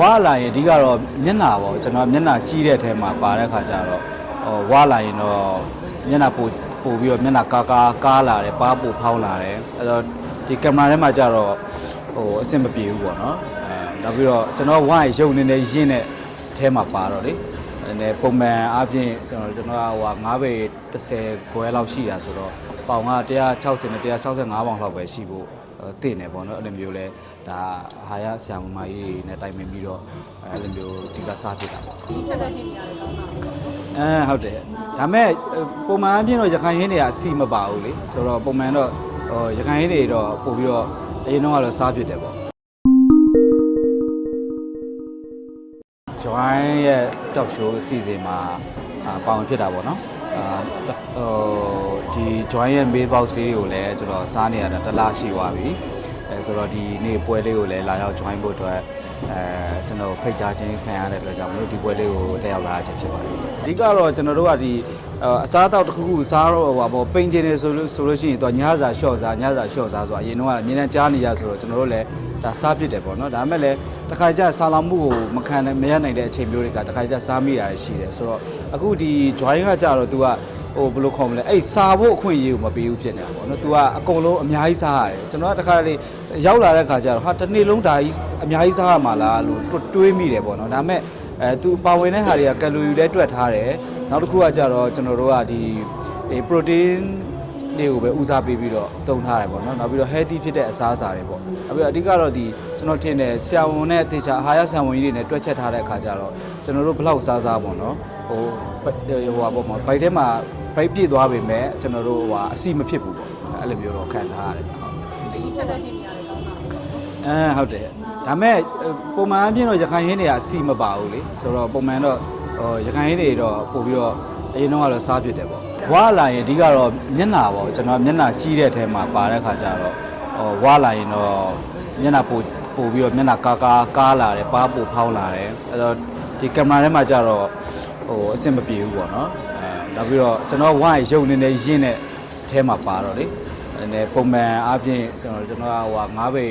ဝါလာရင်အဓိကတော့မျက်နှာပေါ့ကျွန်တော်မျက်နှာကြီးတဲ့အထဲမှာပါတဲ့ခါကျတော့ဟိုဝါလာရင်တော့မျက်နှာပိုပိုပြီးတော့မျက်နှာကားကားကားလာတယ်ပါးပိုဖောင်းလာတယ်အဲ့တော့ဒီကင်မရာထဲမှာကျတော့ဟိုအဆင်မပြေဘူးပေါ့နော်အဲနောက်ပြီးတော့ကျွန်တော်ဝါရရုပ်နေနေရင်းတဲ့အထဲမှာပါတော့လေအဲ့ဒါပုံမှန်အားဖြင့်ကျွန်တော်ကျွန်တော်ကဟို9ပေ30ခွဲလောက်ရှိတာဆိုတော့ပေါင်က160နဲ့165ပေါင်လောက်ပဲရှိဖို့ တင့်နေပေါ့နော်အဲ့လိုမျိုးလဲဒါဟာရဆရာမမကြီးတွေနဲ့တိုင်ပင်ပြီးတော့အဲ့လိုမျိုးဒီကစားဖြစ်တာပေါ့ဒီချက်တဲ့ဟင်းနေရတယ်ကောင်းတာအဲဟုတ်တယ်ဒါမဲ့ပုံမှန်အပြင်တော့ရခိုင်ဟင်းတွေကအစီမပါဘူးလေဆိုတော့ပုံမှန်တော့ဟိုရခိုင်ဟင်းတွေတော့ပို့ပြီးတော့အရင်တော့ကတော့စားဖြစ်တယ်ပေါ့ join ရဲ့ top show အစီအစဉ်မှာအာပါဝင်ဖြစ်တာပေါ့နော်အာဟို ဒီ join ရဲ့ mail box လေးတွေကိုလည်းကျွန်တော်စားနေရတာတစ်လရှိသွားပြီအဲဆိုတော့ဒီနေ့ပွဲလေးကိုလည်းလာရောက် join ဖို့အတွက်အဲကျွန်တော်ဖိတ်ကြားခြင်းခံရတဲ့အတွက်ကြောင့်မလို့ဒီပွဲလေးကိုတက်ရောက်လာခြင်းဖြစ်ပါတယ်အဓိကတော့ကျွန်တော်တို့ကဒီအစားအသောက်တစ်ခုခုစားတော့ဟိုပါပေါ့ပိန်ကျင်နေဆိုလို့ဆိုလို့ရှိရင်တော့ညစာလျှော့စားညစာလျှော့စားဆိုတော့အရင်တော့ကအမြင်နဲ့ကြားနေရဆိုတော့ကျွန်တော်တို့လည်းဒါစားဖြစ်တယ်ပေါ့နော်ဒါပေမဲ့လည်းတစ်ခါကျဆာလောင်မှုကိုမခံနိုင်မရနိုင်တဲ့အချိန်မျိုးတွေကတစ်ခါကျစားမိတာရှိတယ်ဆိုတော့အခုဒီ join ကကြတော့ तू က ဟိုဘယ်လိုခေါ်မလဲအဲ့စားဖို့အခွင့်အရေးကိုမပေးဘူးဖြစ်နေတာပေါ့နော် तू ကအကုန်လုံးအများကြီးစားရတယ်ကျွန်တော်ကတစ်ခါလေရောက်လာတဲ့ခါကျတော့ဟာတစ်နေ့လုံးဒါကြီးအများကြီးစားရမှာလားလို့တွေးမိတယ်ပေါ့နော်ဒါပေမဲ့အဲ तू ပါဝင်တဲ့ဟာတွေကကယ်လိုရီလည်းတွက်ထားတယ်နောက်တစ်ခုကကြတော့ကျွန်တော်တို့ကဒီအေ protein တွေကိုပဲဦးစားပေးပြီးတော့တုံထားတယ်ပေါ့နော်နောက်ပြီးတော့ healthy ဖြစ်တဲ့အစားအစာတွေပေါ့နောက်ပြီးတော့အဓိကတော့ဒီကျွန်တော်ထင်တယ်ဆရာဝန်နဲ့တေချာအာဟာရဆရာဝန်ကြီးတွေနဲ့တွက်ချက်ထားတဲ့အခါကျတော့ကျွန်တော်တို့ဘလောက်စားစားပေါ့နော်ဟိုဟိုဟာပေါ့မှာဘိုက်ထဲမှာ ဘိုက်ပြည့်သွားပေမဲ့ကျွန်တော်တို့ဟိုဟာအစီမဖြစ်ဘူးပေါ့အဲ့လိုမျိုးတော့ခံစားရတယ်ဟုတ်ဒီချက်တဲ့ဟင်းနေရတယ်ကောင်းတာအဲဟုတ်တယ်ဒါမဲ့ပုံမှန်အပြင်တော့ရခိုင်ဟင်းတွေကအစီမပါဘူးလေဆိုတော့ပုံမှန်တော့ဟိုရခိုင်ဟင်းတွေတော့ပို့ပြီးတော့အရင်တော့ကတော့စားဖြစ်တယ်ပေါ့ဝါလာရင်အဓိကတော့မျက်နှာပေါ့ကျွန်တော်မျက်နှာကြီးတဲ့အထဲမှာပါတဲ့ခါကျတော့ဟိုဝါလာရင်တော့မျက်နှာပိုပို့ပြီးတော့မျက်နှာကားကားကားလာတယ်ပါးပိုဖောင်းလာတယ်အဲ့တော့ဒီကင်မရာထဲမှာကျတော့ဟိုအဆင်မပြေဘူးပေါ့နော်အဲ နောက်ပြီးတော့ကျွန်တော်ဝါရရုပ်နေနေရင်းတဲ့အထဲမှာပါတော့လေအဲပုံမှန်အားဖြင့်ကျွန်တော်ကျွန်တော်ကဟို9ပေ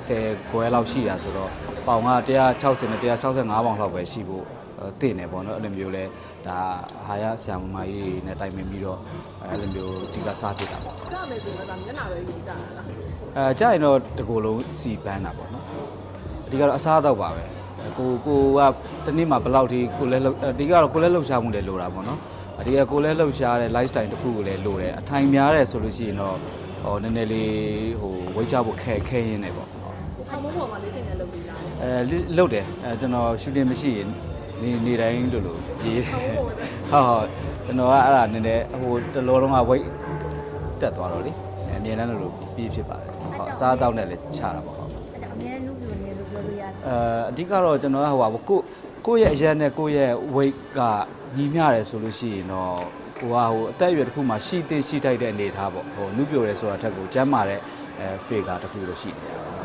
30ခွဲလောက်ရှိတာဆိုတော့ပေါင်က160နဲ့165ပေါင်လောက်ပဲရှိဖို့တင့်နေပေါ့နော်အဲ့လိုမျိုးလဲဒါဟာရဆရာမမကြီးတွေနဲ့တိုင်ပင်ပြီးတော့အဲ့လိုမျိုးဒီကစားဖြစ်တာပေါ့ကြောက်နေဆိုတော့ဒါမျက်နှာပဲယူကြတာလားအဲကြာရင်တော့တကူလုံးစီပန်းတာပေါ့နော်အဓိကတော့အစားအသောက်ပါပဲကိုကိုကတနေ့မှဘယ်လောက်ထိကိုလဲလှုပ်အဓိကတော့ကိုလဲလှုပ်ရှားမှုလည်းလိုတာပေါ့နော် အဓိကကိုလဲလှုပ်ရှားတဲ့ lifestyle တစ်ခုကိုလည်းလိုတယ်အထိုင်များတယ်ဆိုလို့ရှိရင်တော့ဟိုနည်းနည်းလေးဟိုဝိတ်ချဖို့ခဲခဲရင်းနေပေါ့အမောပေါ်မှာလေးတင်နေလုပ်ပြီးသားတယ်အဲလုတ်တယ်အဲကျွန်တော်ရှူတင်မရှိရင်နေနေတိုင်းလို့လို့ရေးတယ်အမောပေါ်ပဲဟုတ်ဟုတ်ကျွန်တော်ကအဲ့ဒါနည်းနည်းဟိုတလောတော့ကဝိတ်တက်သွားတော့လေအဲအမြင်တမ်းလို့လို့ပြည့်ဖြစ်ပါတယ်ဟုတ်အစားအသောက်နဲ့လည်းချတာပေါ့ဟုတ်အဲ့ဒါအများနုပြိုနေလို့ပြောလို့ရတယ်အဲအဓိကတော့ကျွန်တော်ကဟိုပါကို ကိုယ့်ရဲ့အရက်နဲ့ကိုယ့်ရဲ့ weight ကညီမျှတယ်ဆိုလို့ရှိရင်တော့ဟိုဟာဟိုအသက်အရွယ်တစ်ခုမှရှိသေးရှိထိုက်တဲ့အနေအထားပေါ့ဟိုနုပြိုတယ်ဆိုတာထက်ကိုကျန်းမာတဲ့အဲ figure တစ်ခုလို့ရှိနေတယ်